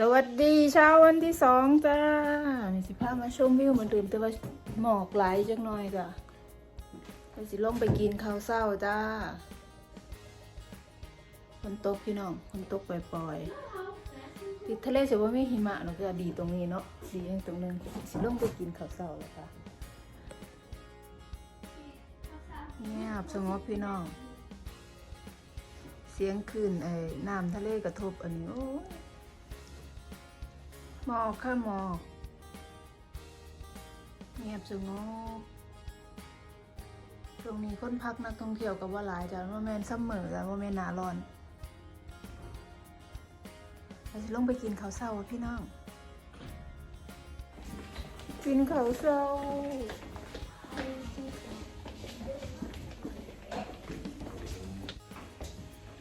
สวัสดีเช้าวันที่สองจ้านี่สิพามาชมวิวเหมือนเดิมแต่ว่าหมอกไหลจักหน่อยจ้ะเราสิลงไปกินข้าวเช้าจ้าคนตกพี่น้องคนตกปล่อยๆติดทะเลเสียว่าไม่หิมะเนาะจะดีตรงนี้เนาะดีอย่างตรงนึงสิลงไปกินข้าวเช้าแล้วค่ะเงียบสงบพี่น้อง เสียงคลื่นไอ้น้ำทะเลกระทบอันนี้โอ้ย หมอกค่ะหมอกเงียบสงบช่วงนี้คนพักนักท่องเที่ยวกับว่าหลายจ้ะว่าแมนซัมเมอร์จ้ะว่าแมนหนาร้อนเราจะลงไปกินข้าวเช้าพี่น้อง กินข้าวเช้า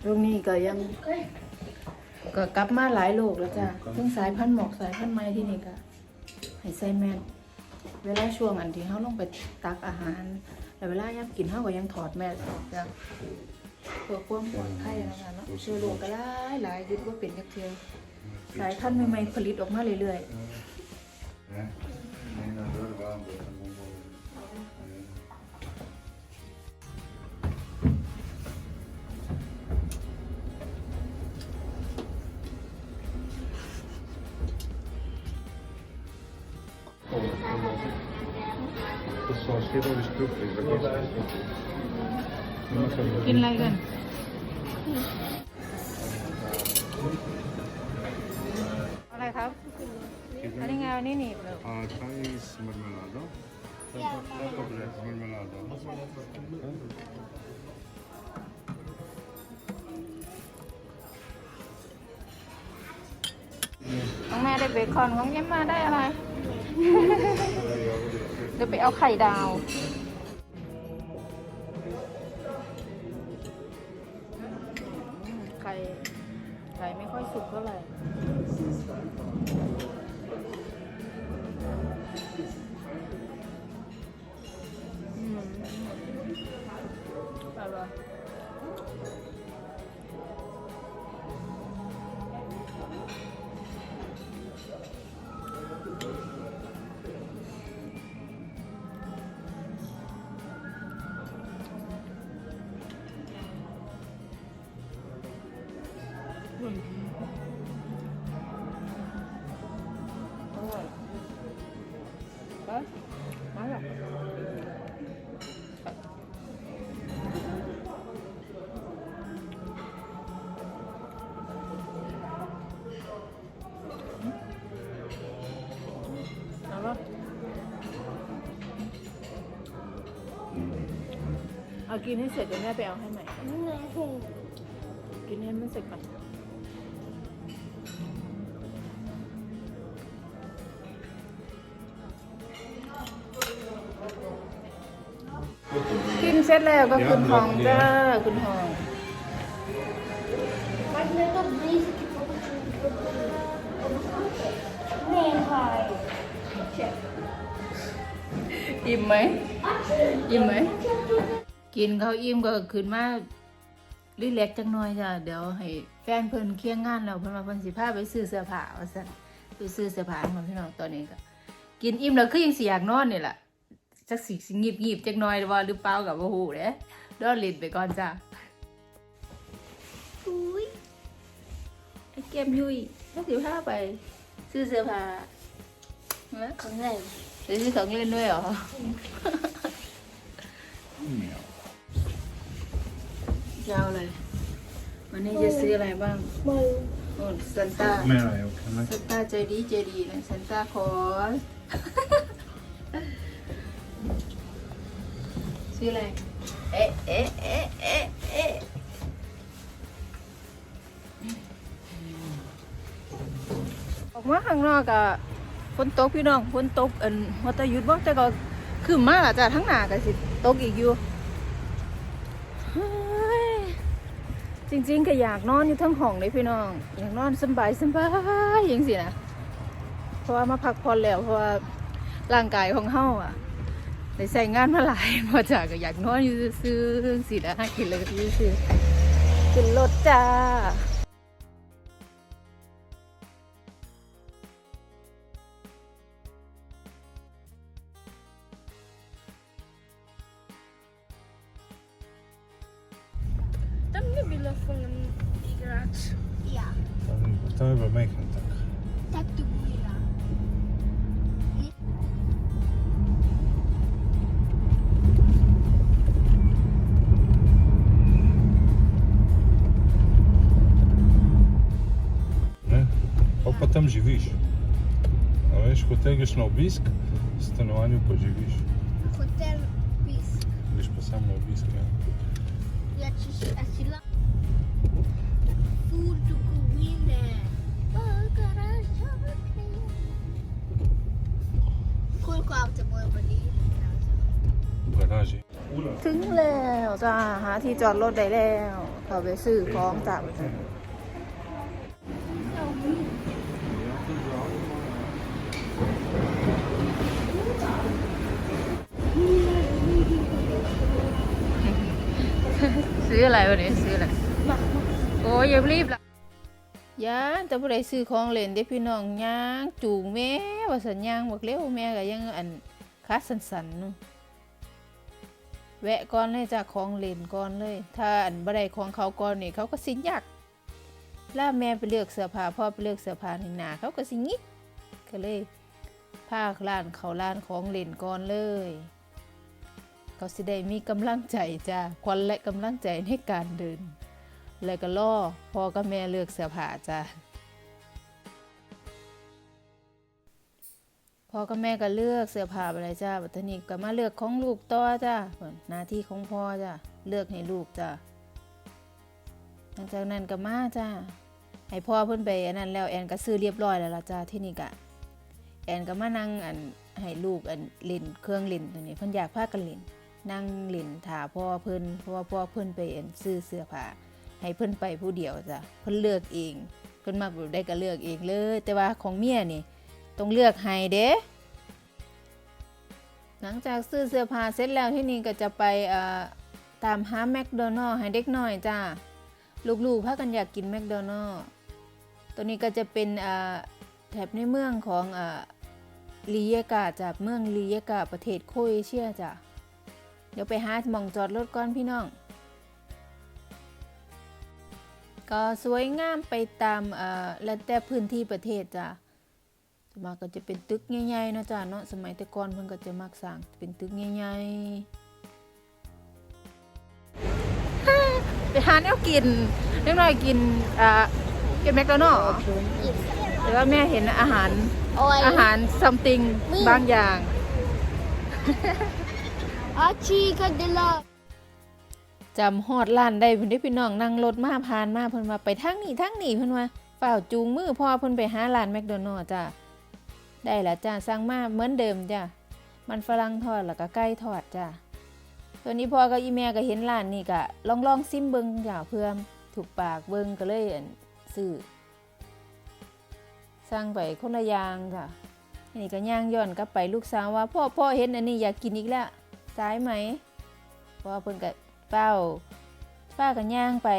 ช่วงนี้ก็ยัง ก็กลับมาหลายโลกแล้วจ้ะเพิ่งสายพันธุ์หมอกสายพันธุ์ไม้ที่นี่ก็ให้ใส่แมสเวลาช่วงอันที่เขาลงไปตักอาหารแต่เวลายังกินเขาก็ยังถอดแมสออกจ้ะเพื่อความปลอดภัยนะคะเนาะเชื้อโรคก็หลายหลายยึดว่าเป็นจักเทียวสายพันธุ์ใหม่ๆผลิตออกมาเรื่อย Eh? กินอะไรกันอะไรครับอันนี้ไงวันนี้หนีบเลย А Thais marmelada. Tapas marmelada. ของแม่ได้เบคอนของเย็มมาได้อะไร เดี๋ยวไปเอาไข่ดาว ไข่ไม่ค่อยสุกเท่าไหร่ เอากินให้เสร็จเดี๋ยวแม่ไปเอาให้ใหม่กินให้มันเสร็จก่อนกินเสร็จแล้วก็คุณทองจ้าคุณทอง Mas eu tô triste que Nem vai. อิ่มไหมอิ่มไหม กินเขาวอิ่มก็ขึ้นมารีแลกซ์จังหน่อยจ้ะเดี๋ยวให้แฟนเพิ่นเคียงงานแล้วเพิ่นมาเพิ่นสิพาไปซื้อเสื้อผ้าว่าซั่นไปซื้อเสื้อผ้าของพี่น้องตอนนี้ก็กินอิ่มแล้วคือยังสิอยากนอนนี่แหละจักสิสิงีบงีบๆจักหน่อยว่าหรือเปล่ากับบ่ฮู้เด้ดอนลินไปก่อนจ้ะอุ้ยไอ้เกมยุยถ้าสิพาไปซื้อเสื้อผ้าเฮ้ย Con này. จะซื้อของเล่นด้วยเหรอ ยาวเลย วันนี้จะซื้ออะไรบ้าง Mày. โอ้ซันต้า Mera, jag kan ซันต้าใจดีใจดีนะซันต้าคอสซื้ออะไร เอ๊ะเอ๊ะเอ๊ะเอ๊ะเอ๊ะออกมาข้างนอกอะฝนตกพี่น้องฝนตกอันวัตยุทธ์บ่แต่ก็คือมากอะจ้ะทั้งหนาก็สิตกอีกอยู่เฮ้ย จริง ๆ ก็อยากนอนอยู่ทั้งห้องเลยพี่น้อง อยากนอนสบายสบายอย่างสินะเพราะว่ามาพักผ่อนแล้วเพราะว่าร่างกายของเฮาอะได้ใส่งานมาหลายพอจากก็อยากนอนอยู่ซื้อสินะกินเลยก็ซื้อๆขึ้นรถจ้า Pa pa tam živiš. A veš, ko te greš na obisk, v stanovanju pa živiš. Hotel Bisk. Greš pa sam na obisk. Ja. Ja, če si la... Food to kuhine. Oh, garage. Koliko avto bojo bili? V garaži. ถึงแล้วจ้าหาที่จอดรถได้แล้วเขาไปซื้อของจ้า ซื้ออะไรวันนี้ซื้ออะไรโอ้ยอย่ารีบละย่านแต่ผู้ใดซื้อของเล่นเด้พี่น้องย่างจูงแม่ว่าสัญญางบอกเร็วแม่ก็ยังอันคัดสันๆนู่นแวะก่อนเลยจากของเล่นก่อนเลย ถ้าอันบ่ได้ของเขาก่อนนี่เขาก็สินยากล่าแม่ไปเลือกเสื้อผ้าพ่อไปเลือกเสื้อผ้านี่หนาเขาก็สิงิกก็เลยพาร้านเขาร้านของเล่นก่อนเลย เขาสิได้มีกำลังใจจ้าควันและกำลังใจในการเดิน แล้วก็ล่อพ่อกับแม่เลือกเสื้อผ้าจ้าพ่อกับแม่ก็เลือกเสื้อผ้าอะไรจ้าบัดทีนี้ก็มาเลือกของลูกต่อจ้าหน้าที่ของพ่อจ้าเลือกให้ลูกจ้าหลังจากนั้นก็มาจ้าให้พ่อเพิ่นไปอันนั้นแล้วแอนก็ซื้อเรียบร้อยแล้วล่ะจ้าที่นี่ก็แอนก็มานั่งอันให้ลูกอันเล่นเครื่องเล่นตัวนี้เพิ่นอยากพากันเล่น นั่งเล่นถาพ่อเพิ่นเพราะว่าพ่อเพิ่นไปอันซื้อเสื้อผ้าให้เพิ่นไปผู้เดียวจ้ะเพิ่นเลือกเอง เพิ่นมักแบบได้ก็เลือกเองเลย แต่ว่าของเมียนี่ต้องเลือกให้เด้หลังจากซื้อเสื้อผ้าเสร็จแล้วที่นี่ก็จะไปเอ่อตามหาแมคโดนัลล์ให้เด็กน้อยจ้าลูกๆพากันอยากกินแมคโดนัลล์ตัวนี้ก็จะเป็นเอ่อแถบในเมืองของเอ่อลีเยกาจากเมืองลีเยกาประเทศโคเอเชียจ้ะ ดี๋ยวไปหาหมองจอดรถก่อนพี่น้อง ก็สวยงามไปตามเอ่อแล้วแต่พื้นที่ประเทศจ้ะสวนมากก็จะเป็นตึกใหญ่ๆเนาะจ้ะเนาะสมัยแต่ก่อนเพิ่นก็จะมักสร้างเป็นตึกใหญ่ๆไปหาแนวกินเล็กน้อยกินอ่ากินแมคโดนัลล์แต่ว่าแม่เห็นอาหาร Oi. อาหาร something บางอย่าง Achi, kadila. จำฮอดร้านได้เพิ่นได้พี่น้องนั่งรถมาผ่านมาเพิ่นว่าไปทางนี้ทางนี้เพิ่นว่าเฝ้าจูงมือพ่อเพิ่นไปหาร้านแมคโดนัลล์จ้ะได้ละจ้าสั่งมาเหมือนเดิมจ้ะมันฝรั่งทอดแล้วก็ไก่ทอดจ้ะตัวนี้พ่อกับอีแม่ก็เห็นร้านนี่ก็ลองลองซิมเบิ่งจ้ะเพื่อถูกปากเบิงก็เลยซื้อสั่งไปคนละอย่างจ้ะนี่ก็ย่างย้อนกลับไปลูกสาวว่า พ่อพ่อเห็นอันนี้อยากกินอีกแล้ว ซ้ายไหมเพราะเพิ่นก็เป้าป้ากันย่างไป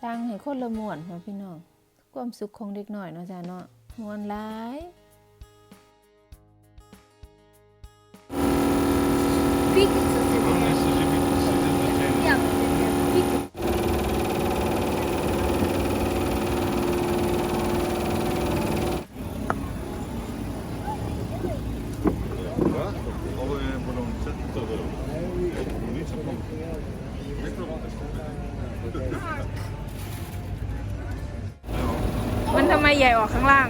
ทางให้คนละม่วนเนาะพี่น้องความสุขของเด็กหน่อยเนาะจ้าเนาะม่วนหลายพี่ Ja, pizza. Da? Ovo je bolovnica. To je bolovnica. Bolovnica. มันทำไม ใหญ่ออกข้างล่าง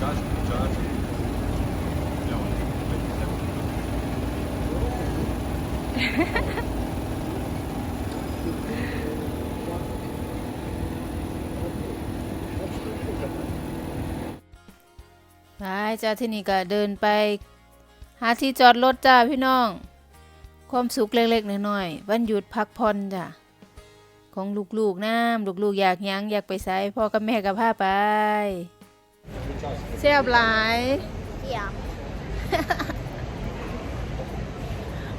Čači, čači. Evo. ไปจ้าที่นี่ก็เดินไป หาที่จอดรถจ้าพี่น้อง ความสุขเล็กๆน้อยๆวันหยุดพักผ่อนจ้ะ ของลูกๆน้ำลูกๆอยากหยังอยากไปไสพ่อกับแม่กับพาไปเสียบหลาย Ja.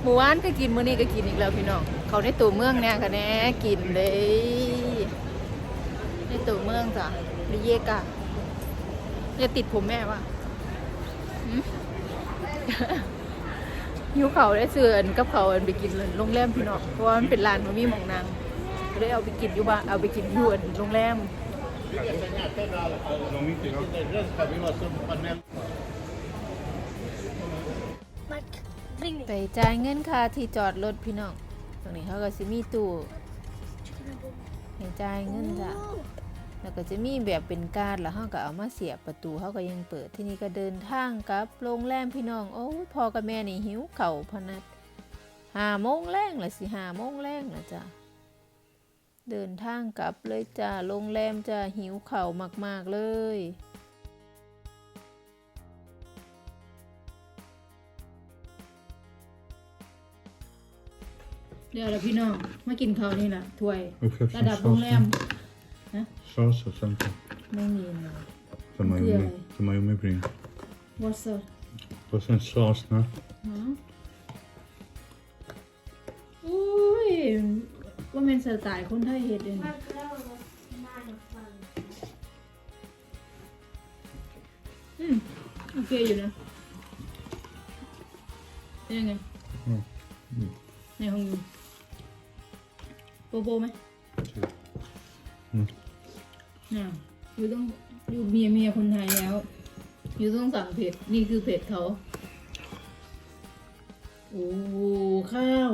หมู่บ้านก็กินมื้อนี้ก็กินอีกแล้วพี่น้องเขาในตัวเมืองเนี่ยค่ะแน่กินเลยในตัวเมืองจ้ะลิเยกะอย่าติดผมแม่ว่ะหืมหิวเขาวได้ซื้ออันกับเขาวอันไปกินโรงแรมพี่น้องเพราะว่ามันเป็นร้านมันมีหมองนาง ก็เลยเอาไปกินอยู่บ้านเอาไปกินอยู่อันโรงแรมไปจ่ายเงินค่าที่จอดรถพี่น้อง ตรงนี้เขาก็สิมีตู้ให้จ่ายเงินจ้ะแล้วก็จะมีแบบเป็นการ์ดแล้วเขาก็เอามาเสียบประตูเขาก็ยังเปิดที่นี่ก็เดินทางกลับโรงแรมพี่น้อง โอ้พอกับแม่นี่หิวเข่าพนัดหาโมงแรงละสิหาโมงแรงละจ้ะ เดินทางกลับเลยจ้ะโรงแรมจะหิวเข่าวมาก ๆ เลยเดี๋ยวละพี่น้องมากินข้าวนี่ล่ะถ้วย Of je ระดับโรงแรม Saus of something. ไม่มีนะ Dat mag je Ja. mee- dat mag je meebrengen. What's up Dat zijn saus, hè? ฮะอุ้ย ว่าเป็นสไตล์คนไทยเฮ็ดเองมันก็น่าจะฟังอืมโอเคอยู่นะเป็นยังไง Mm. ในห้องอยู่โปโปไหมอืมน่ะอยู่ต้องอยู่เมียเมียคนไทยแล้ว อยู่ต้องสั่งเผ็ดนี่คือเผ็ดเขา โอ้ข้าว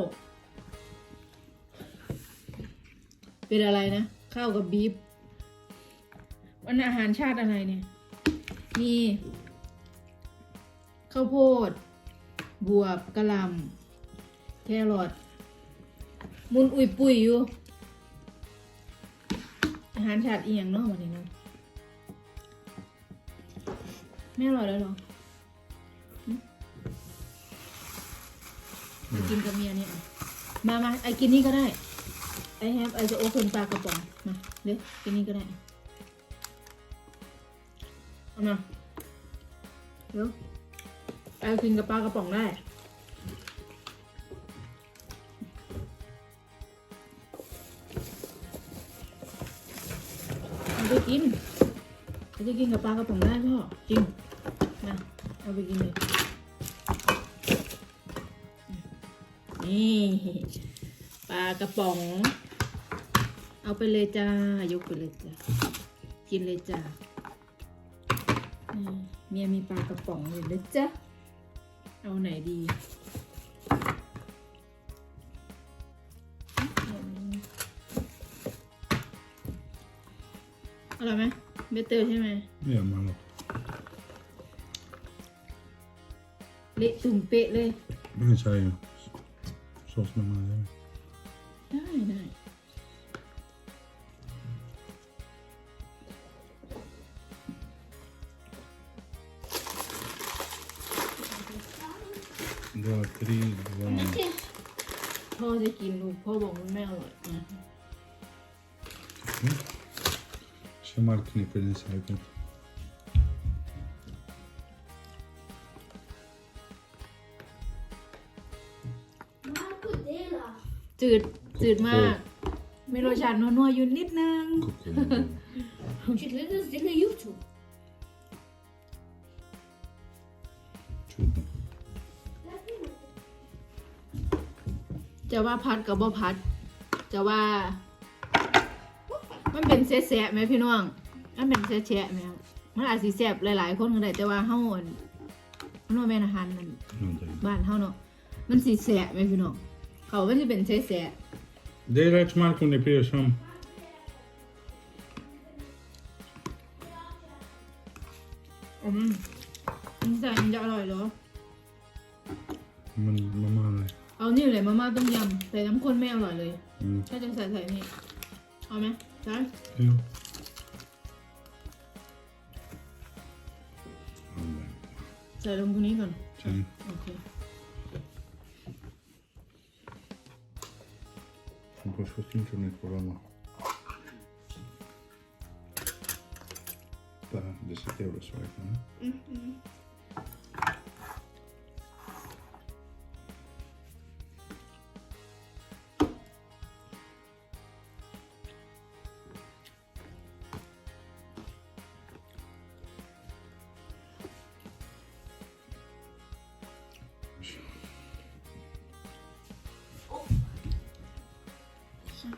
เป็นอะไรนะ ข้าวกับบีฟวันอาหารชาติอะไรเนี่ย มีข้าวโพด บวบกะหล่ำแครอทมุนอุยปุยอยู่ อาหารชาติอีหยังเนาะวันนี้เนาะไม่อร่อยแล้วเหรอหึไปกินกับเมียเนี่ย มามาไอกินนี่ก็ได้ ไอแฮปไอจะโอเพนปลากระป๋องมาเดี๋ยวกินนี่ก็ได้เอามาเดี๋ยวไอกินกับปลากระป๋องได้ เอาไปกินเอาไปกินกับปลากระป๋องได้พ่อจริงมาเอาไปกินเลยนี่ปลากระป๋อง เอาไปเลยจ้า ยกไปเลยจ้า กินเลยจ้าเมียมีปลากระป๋องอยู่นะจ๊ะ เอาไหนดีอร่อยไหมเบเตอร์ใช่ไหมไม่เอามาหรอกเละตุ่มเป๊ะเลย ไม่ใช่ซอสมันมาได้ไหมได้ได้ три, два. พ่อจะกินลูกพ่อบอกมันไม่อร่อยนะ Ще maar knippen in suiker. มาคุเดล่ะ จืดจืดมาก มีรสชาตินัวๆอยู่นิดนึง จุดเล็ก จะว่าพัดกับบ่พัด จะว่า มันเป็นแสะๆไหมพี่น้อง มันเป็นแสะๆไหมครับมันอาจสิแสบหลายๆ คนก็ได้แต่ว่าเฮาอั่นมันว่าแม่นอาหารนั่น Nou, denk ik. บ้านเฮาเนาะมันสิแสะไหมพี่น้องเขามันจะเป็นแสะ Dej reč Marko, ne priješ sam. ๆอืมมันใส่มันจะอร่อย เหรอ Men normaal. hè. เอานี่เลยมาม่าต้มยำใส่น้ำข้นไม่อร่อยเลย Mm. ถ้าจะใส่ใส่นี่ เอาไหมได้ Ja. Oh, nee. ใส่ลงตรงนี้ก่อน Zijn. โอเค Ik was goed internet programma. Daar, 10 euro zwaar van. hè. She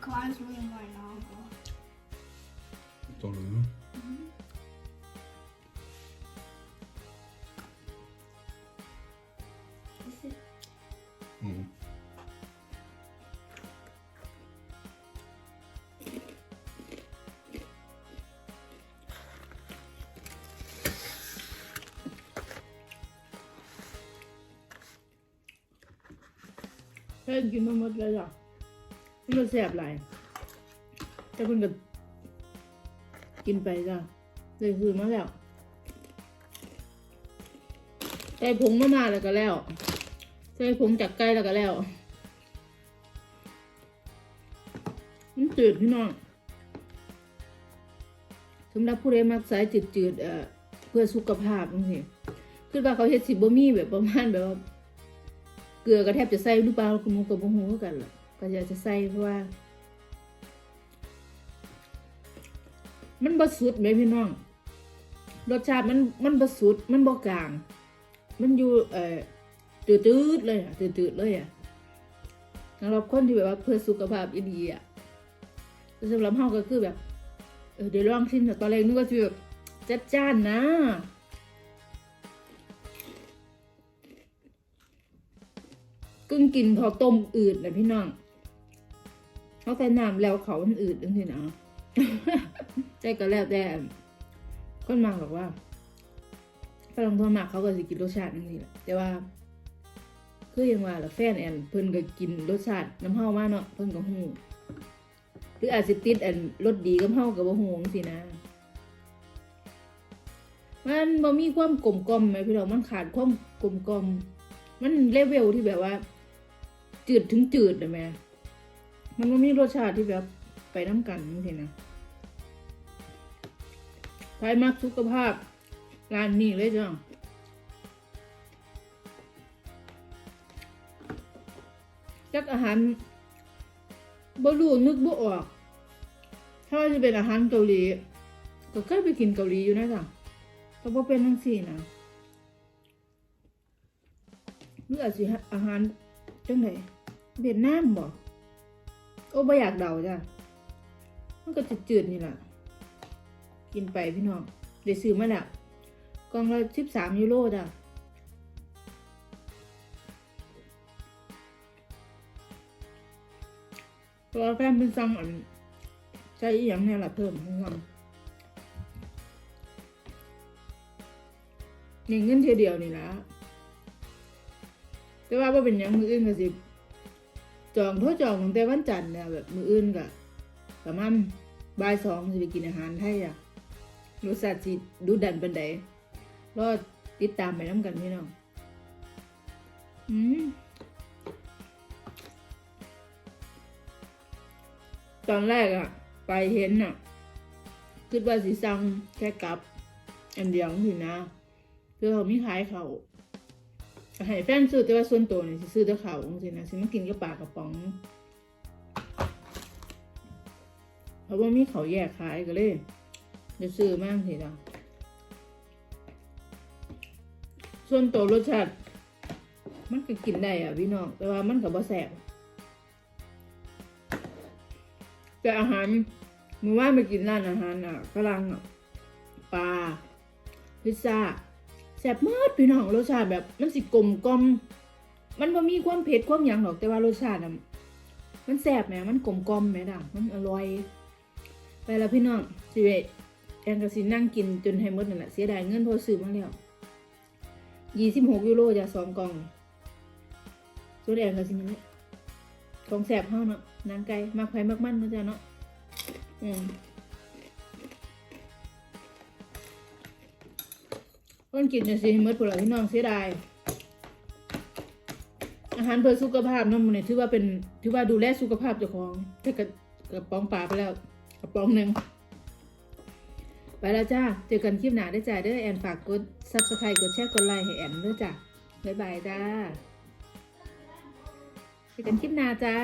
cars room right now. Don't know. This is Hmm. Her gün umutlara. นกินมาหมดเลยจ้ะมันก็แซ่บหลายแต่เพิ่นก็กินไปจ้ะเลยคือมาแล้วใส่ผงมามาแล้วก็แล้วใส่ผงจากไก่แล้วก็แล้วมันจืดพี่น้องสำหรับผู้ใดมักสายจืดๆเอ่อเพื่อสุขภาพจังซี่คือว่าเขาเฮ็ดสิบ่มีแบบประมาณแบบว่าเกลือก็แทบจะใส่หรือเปล่าคุณมูกับบ่ฮู้คือกันล่ะ ก็อยากจะใส่เพราะว่า มันบ่สุดแม่พี่น้อง รสชาติมันมันบ่สุด มันบ่กลาง มันอยู่เอ่อตืดๆเลยอะตืดๆเลยอะสำหรับคนที่แบบว่าเพื่อสุขภาพอีดีอะสำหรับเฮาก็คือแบบเออเดี๋ยวลองชิมแต่ตอนแรกนึกว่าจะแบบจัดจ้านนะกึ่งกินข้าวต้มอืดเลยพี่น้อง เขาใส่น้ำแล้วเขามันอืดจังซี่นะใจก็แล้วแต่คนมาบอกว่าฝรั่งทั่วมากเขาก็สิกินรสชาตินั่นนี่แหละแต่ว่าคือยังว่าละแฟนแอนเพิ่นก็กินรสชาติน้ำเฮามาเนาะเพิ่นก็ฮู้หรืออาจสิติดอันรสดีกับเฮาก็บ่ฮู้จังซี่นะมันบ่มีความกลมกล่อมไหมพี่น้องมันขาดความกลมกล่อมมันเลเวลที่แบบว่า จืดถึงจืดเลยแม่ มันไม่มีรสชาติที่แบบไปน้ำกันนี่สินะใครมักสุขภาพร้านนี้เลยจ้ะจักอาหารบ่รู้นึกบ่ออก ถ้าว่าจะเป็นอาหารเกาหลี ก็เคยไปกินเกาหลีอยู่นะจ้ะก็บ่เป็นทั้งสี่นะหรืออาจสิอาหารจังไดเวียดนามบ่ โอ้บ่อยากเดาจ้ะ มันก็จะจืดๆนี่แหละ กินไปพี่น้องได้ซื้อมาแล้วกล่องละสิบสามยูโรจ้ะเพราะว่าแฟนเป็นสั่งอันใช้อีหยังเนี่ยล่ะเพิ่มให้สั่งนี่เงินเทียเดียวนี่ละแต่ว่าบ่เป็นยังมืออื่นก็สิ จองโทรจองตั้งแต่วันจันทร์เนี่ยแบบมืออื่นก็ประมาณบ่ายสองสิไปกินอาหารไทยอะรสชาติดูดันปานใดรอติดตามไปน้ำกันพี่น้องอืมตอนแรกอะไปเห็นอะคิดว่าสิสั่งแค่กับ อันเดียวสินะคือเขามีขายเขา วให้แฟนซื้อแต่ว่าส่วนตัวนี่สิซื้อแต่เขาวจังซี่นะสิมากินกับปลากระป๋องเพราะว่ามีเขาแยกขายก็เลยเดี๋ยวซื้อมากทีละส่วนตัวรสชาติมันก็กินได้อะพี่น้องแต่ว่ามันก็บ่แซ่บแต่อาหารมือว่านไปกินร้านอาหารอะฝรั่งอะปลาพิซซ่า ซ่บมากพี่น้องรสชาติแบบมันสิกลมกลมมันบ่มีความเผ็ดความหยังหรอกแต่ว่ารสชาติมันแซ่บแหมมันกลมกลมแหมด่ะมันอร่อย ไปแล้วพี่น้องสิเวแอนก็สินั่งกินจนให้หมดนั่นแหละเสียดายเงินพอซื้อมาแล้วยี่สิบหกยูโรจะสองกล่องส่วนแอนก็สิมันเนี่ยกล่องแซ่บเฮาเนาะนางไก่มักไผ่มักมันเนาะจ้ะเนาะอืม คนกินจะสิให้หมดพวกเราพี่น้องเสียดาย อาหารเพื่อสุขภาพน้องมันเนี่ยถือว่าเป็นถือว่าดูแลสุขภาพเจ้าของแต่กระกระป๋องปลาไปแล้วกระป๋องหนึ่งไปแล้วจ้า เจอกันคลิปหน้าได้จ้าเด้อแอนฝากกดซับสไครต์กดแชร์กดไลค์ให้แอนด้วยจ้าบ๊ายบายจ้าเจอกันคลิปหน้าจ้า